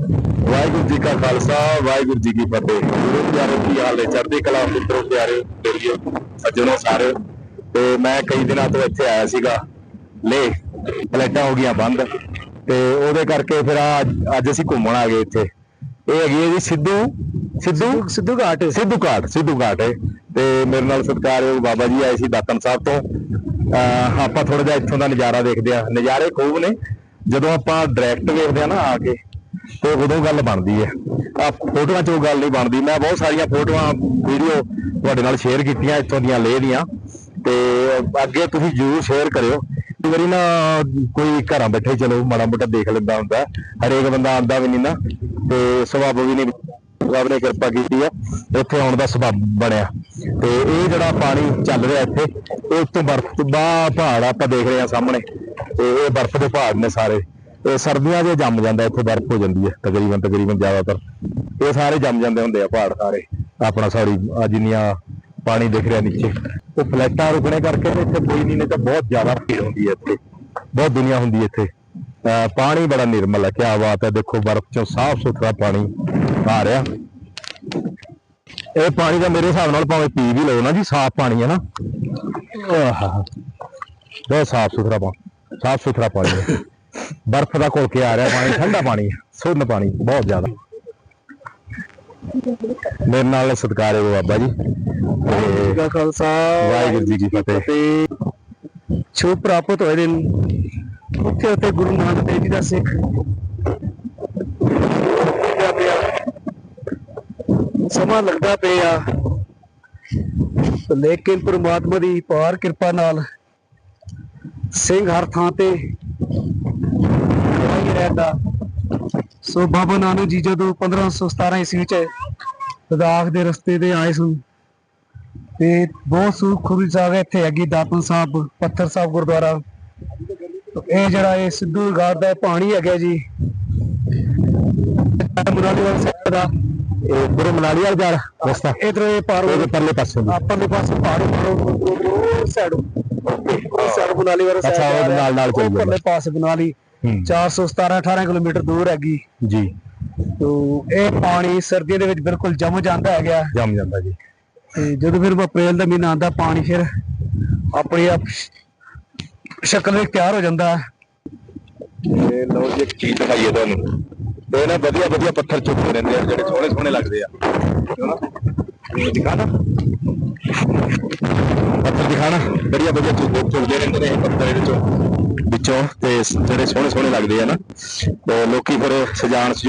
ਵਾਹਿਗੁਰੂ ਜੀ ਕਾ ਖਾਲਸਾ ਵਾਹਿਗੁਰੂ ਜੀ ਕੀ ਫਤਿਹ। ਗੁਰੂ ਪਿਆਰੇ ਕੀ ਹਾਲ ਹੈ ਚੜ੍ਹਦੀ ਕਲਾ ਮਿੱਤਰੋ ਪਿਆਰੇ ਵੀਡੀਓ ਸੱਜਣੋ ਸਾਰੇ ਤੇ ਮੈਂ ਕਈ ਦਿਨਾਂ ਤੋਂ ਇੱਥੇ ਆਇਆ ਸੀਗਾ। ਲੇ ਪਲੇਟਾਂ ਹੋ ਗਈਆਂ ਬੰਦ। ਤੇ ਉਹਦੇ ਕਰਕੇ ਫਿਰ ਅੱਜ ਅਸੀਂ ਘੁੰਮਣ ਆ ਗਏ ਇੱਥੇ। ਇਹ ਹੈਗੀ ਹੈ ਜੀ ਸਿੱਧੂ ਸਿੱਧੂ? ਸਿੱਧੂ ਘਾਟ। ਸਿੱਧੂ ਘਾਟ ਸਿੱਧੂ ਘਾਟ। ਹੈ ਤੇ ਮੇਰੇ ਨਾਲ ਸਤਿਕਾਰਯੋਗ ਬਾਬਾ ਜੀ ਆਏ ਸੀ ਦਾਤਨ ਸਾਹਿਬ ਤੋਂ। ਆਪਾਂ ਥੋੜਾ ਜਿਹਾ ਇੱਥੋਂ ਦਾ ਨਜ਼ਾਰਾ ਦੇਖਦੇ ਆ ਨਜ਼ਾਰੇ ਖੂਬ ਨੇ। ਜਦੋਂ ਆਪਾਂ ਡਾਇਰੈਕਟ ਵੇਖਦੇ ਆ ਨਾ ਆ ਕੇ ਤੇ ਉਦੋਂ ਗੱਲ ਬਣਦੀ ਹੈ। ਆ ਫੋਟੋਆਂ 'ਚ ਉਹ ਗੱਲ ਨਹੀਂ ਬਣਦੀ। ਮੈਂ ਬਹੁਤ ਸਾਰੀਆਂ ਫੋਟੋਆਂ, ਵੀਡੀਓ ਤੁਹਾਡੇ ਨਾਲ ਸ਼ੇਅਰ ਕੀਤੀਆਂ ਇੱਥੋਂ ਦੀਆਂ ਲੇਹ ਦੀਆਂ। ਤੇ ਅੱਗੇ ਤੁਸੀਂ ਜ਼ਰੂਰ ਸ਼ੇਅਰ ਕਰਿਓ। ਕਈ ਵਾਰੀ ਨਾ ਕੋਈ ਘਰਾਂ ਬੈਠੇ ਚਲੋ, ਮਾੜਾ ਮੋਟਾ ਦੇਖ ਲੈਂਦਾ ਹੁੰਦਾ। ਹਰੇਕ ਬੰਦਾ ਆਂਦਾ ਵੀ ਨਹੀਂ ਨਾ। ਤੇ ਸੁਭਾਅ ਵੀ ਨਹੀਂ, ਰੱਬ ਨੇ ਕਿਰਪਾ ਕੀਤੀ ਆ ਇੱਥੇ ਆਉਣ ਦਾ ਸਬਬ ਬਣਿਆ। ਤੇ ਇਹ ਜਿਹੜਾ ਪਾਣੀ ਚੱਲ ਰਿਹਾ ਇੱਥੇ, ਇਹ ਉੱਤੋਂ ਬਰਫ਼ ਤੋਂ ਬਾਹਰ ਪਹਾੜ ਆਪਾਂ ਦੇਖ ਰਹੇ ਆ ਸਾਹਮਣੇ। ਤੇ ਇਹ ਬਰਫ਼ ਦੇ ਪਹਾੜ ਨੇ ਸਾਰੇ। ਇਹ ਸਰਦੀਆਂ 'ਚ ਜੰਮ ਜਾਂਦਾ, ਇੱਥੇ ਬਰਫ਼ ਹੋ ਜਾਂਦੀ ਹੈ, ਤਕਰੀਬਨ ਤਕਰੀਬਨ ਜ਼ਿਆਦਾਤਰ। ਇਹ ਸਾਰੇ ਜੰਮ ਜਾਂਦੇ ਹੁੰਦੇ ਆ ਪਹਾੜ ਸਾਰੇ। ਆਪਣਾ ਸੌਰੀ, ਆ ਜਿੰਨੀਆਂ ਪਾਣੀ ਦਿਖ ਰਿਹਾ ਨੀਚੇ। ਉਹ ਫਲੈਟਾਂ ਰੁਕਣੇ ਕਰਕੇ ਇੱਥੇ ਕੋਈ ਨਹੀਂ ਨਹੀਂ ਤਾਂ ਬਹੁਤ ਜ਼ਿਆਦਾ ਭੀੜ ਹੁੰਦੀ ਹੈ ਇੱਥੇ। ਬਹੁਤ ਦੁਨੀਆ ਹੁੰਦੀ ਹੈ ਇੱਥੇ। ਅਹ ਪਾਣੀ ਬੜਾ ਨਿਰਮਲ ਹੈ, ਕਿਆ ਬਾਤ ਹੈ, ਦੇਖੋ ਬਰਫ਼ ਚੋਂ ਸਾਫ਼ ਸੁਥਰਾ ਪਾਣੀ ਆ ਰਿਹਾ। ਇਹ ਪਾਣੀ ਦਾ ਮੇਰੇ ਹਿਸਾਬ ਨਾਲ ਭਾਵੇਂ ਪੀ ਵੀ ਲਓ ਨਾ ਜੀ, ਸਾਫ਼ ਪਾਣੀ ਹੈ ਨਾ। ਆਹਾ, ਬਹੁਤ ਸਾਫ਼ ਸੁਥਰਾ ਪਾਣੀ ਸਾਫ਼ ਸੁਥਰਾ ਪਾਣੀ ਹੈ। ਬਰਫ਼ ਦਾ ਘੁਲ ਕੇ ਆ ਰਿਹਾ ਪਾਣੀ ਠੰਡਾ ਪਾਣੀ ਸੁੰਨ ਪਾਣੀ ਬਹੁਤ ਜ਼ਿਆਦਾ। ਮੇਰੇ ਨਾਲ ਸਤਿਕਾਰਯੋਗ ਬਾਬਾ ਜੀ। ਤੇ ਦਾ ਖਾਲਸਾ ਵਾਹਿਗੁਰੂ ਜੀ ਕੀ ਫਤਿਹ। ਛੋ ਪ੍ਰਾਪਤ ਹੋਏ ਦਿਨ ਉੱਥੇ ਉੱਥੇ ਗੁਰੂ ਨਾਨਕ ਦੇਵ ਜੀ ਦਾ ਸਿੱਖ। ਸਮਾਂ ਲੱਗਦਾ ਪਿਆ। ਲੇਕਿਨ ਪ੍ਰਮਾਤਮਾ ਦੀ ਪਾਰ ਕਿਰਪਾ ਨਾਲ ਸਿੰਘ ਹਰ ਥਾਂ ਤੇ ਹੀ ਰਹਿੰਦਾ ਸੋ ਬਾਬਾ ਨਾਨਕ ਜੀ ਜਦੋਂ 1517 ਈਸਵੀ ਚ ਲਦਾਖ ਦੇ ਰਸਤੇ ਤੇ ਆਏ ਸਨ ਤੇ ਬਹੁਤ ਸੂਖੂਰੀ ਜਗ੍ਹਾ ਇੱਥੇ ਹੈਗੀ ਦਾਤਨ ਸਾਹਿਬ ਪੱਥਰ ਸਾਹਿਬ ਗੁਰਦੁਆਰਾ। ਇਹ ਜਿਹੜਾ ਇਹ ਸਿੱਧੂ ਘਾਟ ਦਾ ਪਾਣੀ ਹੈਗਾ ਜੀ। ਮੁਰਾਦੀ ਵਾਲਾ ਸਾਹਿਬ ਦਾ। ਇਹ ਗੁਰੂ ਮਨਾਲੀ ਵਾਲਾ ਜਾ ਰਸਤਾ ਇਧਰ ਇਹ ਪਾਰ ਉਹਦੇ ਪਰਲੇ ਪਾਸੇ ਦੇ। ਪਾਸੇ ਪਹਾੜ ਮਾਰੋ ਸਾਈਡ। ਸਾਈਡ ਬਨਾਲੀ ਵਾਲਾ ਅੱਛਾ, side ਉਹਦੇ ਨਾਲ- ਨਾਲ ਚੱਲ ਉਹ ਪਰਲੇ ਪਾਸੇ ਬਨਾਲੀ ਹੂੰ 417 18 ਕਿਲੋਮੀਟਰ ਦੂਰ ਹੈਗੀ। ਜੀ। ਤੋ ਇਹ ਪਾਣੀ ਸਰਦੀਆਂ ਦੇ ਵਿੱਚ ਬਿਲਕੁਲ ਜੰਮ ਜਾਂਦਾ ਹੈਗਾ। ਜੰਮ ਜਾਂਦਾ ਜੀ। ਤੇ ਜਦੋਂ ਫਿਰ ਅਪ੍ਰੈਲ ਦਾ ਮਹੀਨਾ ਆਉਂਦਾ ਪਾਣੀ ਫਿਰ ਆਪਣੇ ਆਪ ਸ਼ਕਲ ਵਿੱਚ ਤਿਆਰ ਹੋ ਜਾਂਦਾ। ਇਹ ਲਓ ਜੀ ਇੱਕ ਚੀਜ਼ ਦਿਖਾਈਏ ਤੁਹਾਨੂੰ। ਤੇ ਨਾ ਵਧੀਆ ਵਧੀਆ ਪੱਥਰ ਚੁੱਕਦੇ ਰਹਿੰਦੇ ਆ ਜਿਹੜੇ ਸੋਹਣੇ ਸੋਹਣੇ ਲੱਗਦੇ ਆ। ਇਹ ਦਿਖਾਣਾ ਪੱਥਰ ਦਿਖਾਣਾ ਵਧੀਆ ਵਧੀਆ ਚੁੱਕਦੇ ਰਹਿੰਦੇ ਨੇ ਪੱਥਰ ਇਹਦੇ ਚੋਂ। ਵਿੱਚੋਂ ਤੇ ਜਿਹੜੇ ਸੋਹਣੇ ਸੋਹਣੇ ਲੱਗਦੇ ਆ ਨਾ। ਤੇ ਲੋਕੀ ਫਿਰ ਸਜਾਣ